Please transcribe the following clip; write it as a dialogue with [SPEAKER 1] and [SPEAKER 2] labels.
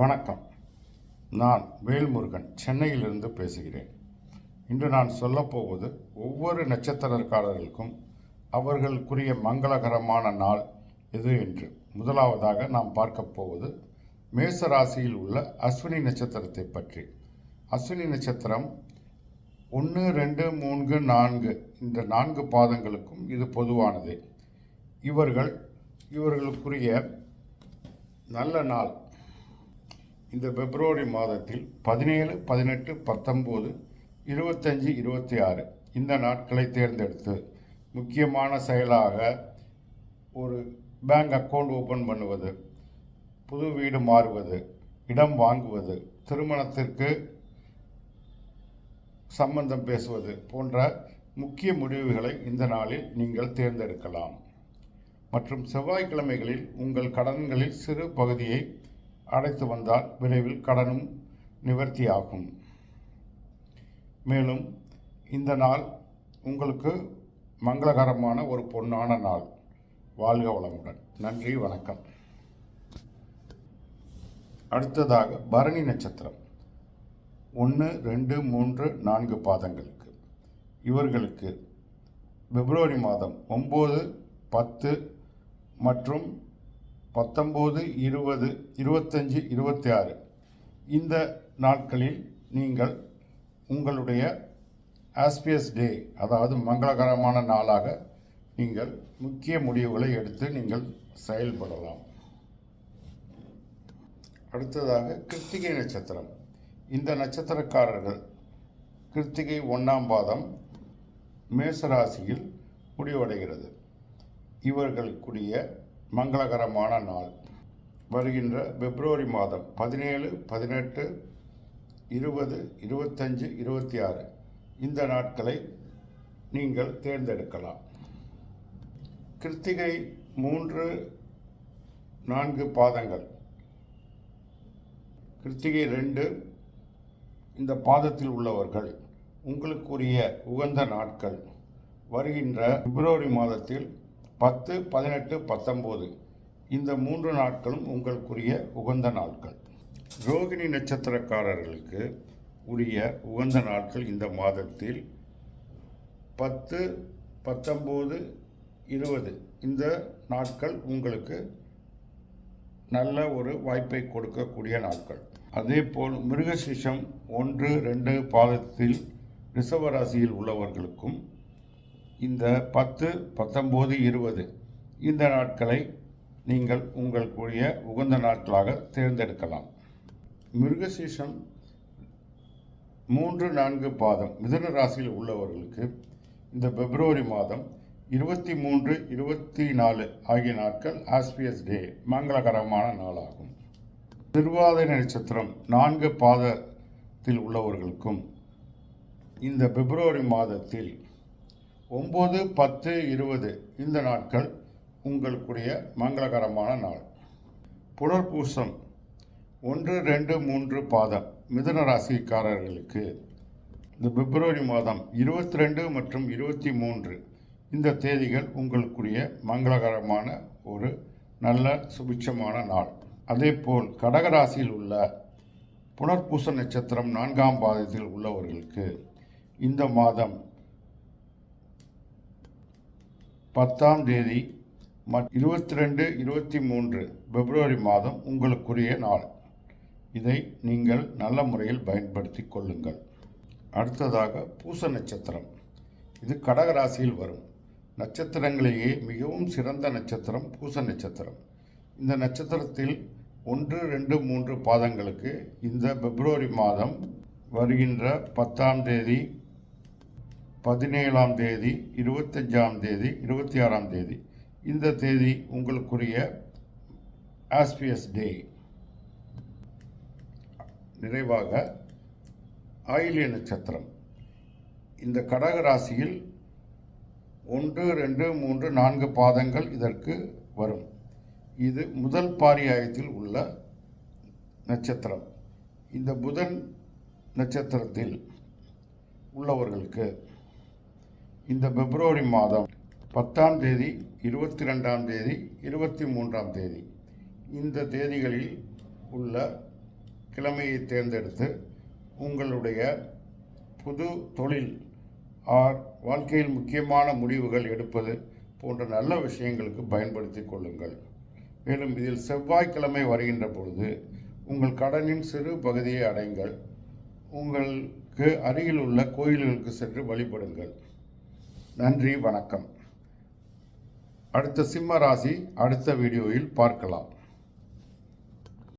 [SPEAKER 1] வணக்கம். நான் வேல்முருகன் சென்னையிலிருந்து பேசுகிறேன். இன்று நான் சொல்லப்போவது ஒவ்வொரு நட்சத்திரக்காரர்களுக்கும் அவர்களுக்குரிய மங்களகரமான நாள் எது என்று. முதலாவதாக நாம் பார்க்கப் போவது மேச ராசியில் உள்ள அஸ்வினி நட்சத்திரத்தை பற்றி. அஸ்வினி நட்சத்திரம் ஒன்று ரெண்டு மூன்று நான்கு இந்த நான்கு பாதங்களுக்கும் இது பொதுவானது. இவர்கள் இவர்களுக்குரிய நல்ல நாள். இந்த பிப்ரவரி மாதத்தில் பதினேழு பதினெட்டு பத்தொம்போது இருபத்தஞ்சி இருபத்தி ஆறு இந்த நாட்களை தேர்ந்தெடுத்து முக்கியமான செயலாக ஒரு பேங்க் அக்கவுண்ட் ஓப்பன் பண்ணுவது புது வீடு மாறுவது இடம் வாங்குவது திருமணத்திற்கு சம்பந்தம் பேசுவது போன்ற முக்கிய முடிவுகளை இந்த நாளில் நீங்கள் தேர்ந்தெடுக்கலாம். மற்றும் செவ்வாய்க்கிழமைகளில் உங்கள் கடன்களில் சிறு பகுதியை அடைத்து வந்தால் விரைவில் கடனும் நிவர்த்தியாகும். மேலும் இந்த நாள் உங்களுக்கு மங்களகரமான ஒரு பொன்னான நாள். வாழ்க வளமுடன். நன்றி வணக்கம். அடுத்ததாக பரணி நட்சத்திரம். ஒன்று ரெண்டு மூன்று நான்கு பாதங்களுக்கு. இவர்களுக்கு பிப்ரவரி மாதம் ஒம்பது பத்து மற்றும் பத்தொம்போது இருபது இருபத்தஞ்சி இருபத்தி ஆறு இந்த நாட்களில் நீங்கள் உங்களுடைய ஆஸ்பியஸ் டே அதாவது மங்களகரமான நாளாக நீங்கள் முக்கிய முடிவுகளை எடுத்து நீங்கள் செயல்படலாம். அடுத்ததாக கிருத்திகை நட்சத்திரம். இந்த நட்சத்திரக்காரர்கள் கிருத்திகை ஒன்றாம் பாதம் மேசராசியில் முடிவடைகிறது. இவர்களுக்குரிய மங்களகரமான நாள். வருகின்ற பிப்ரவரி மாதம் பதினேழு பதினெட்டு இருபது இருபத்தஞ்சு இருபத்தி ஆறு இந்த நாட்களை நீங்கள் தேர்ந்தெடுக்கலாம். கிருத்திகை மூன்று நான்கு பாதங்கள். கிருத்திகை ரெண்டு இந்த பாதத்தில் உள்ளவர்கள் உங்களுக்குரிய உகந்த நாட்கள். வருகின்ற பிப்ரவரி மாதத்தில் பத்து பதினெட்டு பத்தொம்போது. இந்த மூன்று நாட்களும் உங்களுக்குரிய உகந்த நாட்கள். ரோகிணி நட்சத்திரக்காரர்களுக்கு உரிய உகந்த நாட்கள் இந்த மாதத்தில் பத்து பத்தொம்போது இருபது. இந்த நாட்கள் உங்களுக்கு நல்ல ஒரு வாய்ப்பை கொடுக்கக்கூடிய நாட்கள். அதேபோல் மிருகசிஷம் ஒன்று ரெண்டு பாதத்தில் ரிஷபராசியில் உள்ளவர்களுக்கும் இந்த பத்து பத்தொம்போது இருபது இந்த நாட்களை நீங்கள் உங்களுக்குரிய உகந்த நாட்களாக தேர்ந்தெடுக்கலாம். மிருகசீஷம் மூன்று நான்கு பாதம் மிதுன ராசியில் உள்ளவர்களுக்கு இந்த பிப்ரவரி மாதம் இருபத்தி மூன்று இருபத்தி நாலு ஆகிய நாட்கள் ஆஸ்பியஸ் டே மங்களகரமான நாளாகும். திருவாதிரை நட்சத்திரம் நான்கு பாதத்தில் உள்ளவர்களுக்கும் இந்த பிப்ரவரி மாதத்தில் ஒம்பது பத்து இருபது இந்த நாட்கள் உங்களுக்குரிய மங்களகரமான நாள். புனர்பூசம் ஒன்று ரெண்டு மூன்று பாதம் மிதுன ராசிக்காரர்களுக்கு இந்த பிப்ரவரி மாதம் இருபத்தி ரெண்டு மற்றும் இருபத்தி மூன்று இந்த தேதிகள் உங்களுக்குரிய மங்களகரமான ஒரு நல்ல சுபிட்சமான நாள். அதேபோல் கடகராசியில் உள்ள புனர்பூச நட்சத்திரம் நான்காம் பாதத்தில் உள்ளவர்களுக்கு இந்த மாதம் பத்தாம் தேதி இருபத்தி ரெண்டு இருபத்தி மூன்று பிப்ரவரி மாதம் உங்களுக்குரிய நாள். இதை நீங்கள் நல்ல முறையில் பயன்படுத்தி கொள்ளுங்கள். அடுத்ததாக பூச நட்சத்திரம். இது கடகராசியில் வரும். நட்சத்திரங்களிலேயே மிகவும் சிறந்த நட்சத்திரம் பூச நட்சத்திரம். இந்த நட்சத்திரத்தில் ஒன்று ரெண்டு மூன்று பாதங்களுக்கு இந்த பிப்ரவரி மாதம் வருகின்ற பத்தாம் தேதி பதினேழாம் தேதி இருபத்தஞ்சாம் தேதி இருபத்தி ஆறாம் தேதி. இந்த தேதி உங்களுக்குரிய ஆஸ்பியஸ் டே. நிறைவாக ஆயிலிய நட்சத்திரம். இந்த கடக ராசியில் ஒன்று ரெண்டு மூன்று நான்கு பாதங்கள் இதற்கு வரும். இது முதல் பாரியாயத்தில் உள்ள நட்சத்திரம். இந்த புதன் நட்சத்திரத்தில் உள்ளவர்களுக்கு இந்த பிப்ரவரி மாதம் பத்தாம் தேதி இருபத்தி ரெண்டாம் தேதி இருபத்தி மூன்றாம் தேதி. இந்த தேதிகளில் உள்ள கிழமையை தேர்ந்தெடுத்து உங்களுடைய புது தொழில் ஆர் வாழ்க்கையில் முக்கியமான முடிவுகள் எடுப்பது போன்ற நல்ல விஷயங்களுக்கு பயன்படுத்தி கொள்ளுங்கள். மேலும் இதில் செவ்வாய்க்கிழமை வருகின்ற பொழுது உங்கள் கடனின் சிறு பகுதியை அடைங்கள். உங்களுக்கு அருகில் உள்ள கோயில்களுக்கு சென்று வழிபடுங்கள். நன்றி வணக்கம். அடுத்த சிம்ம ராசி அடுத்த வீடியோவில் பார்க்கலாம்.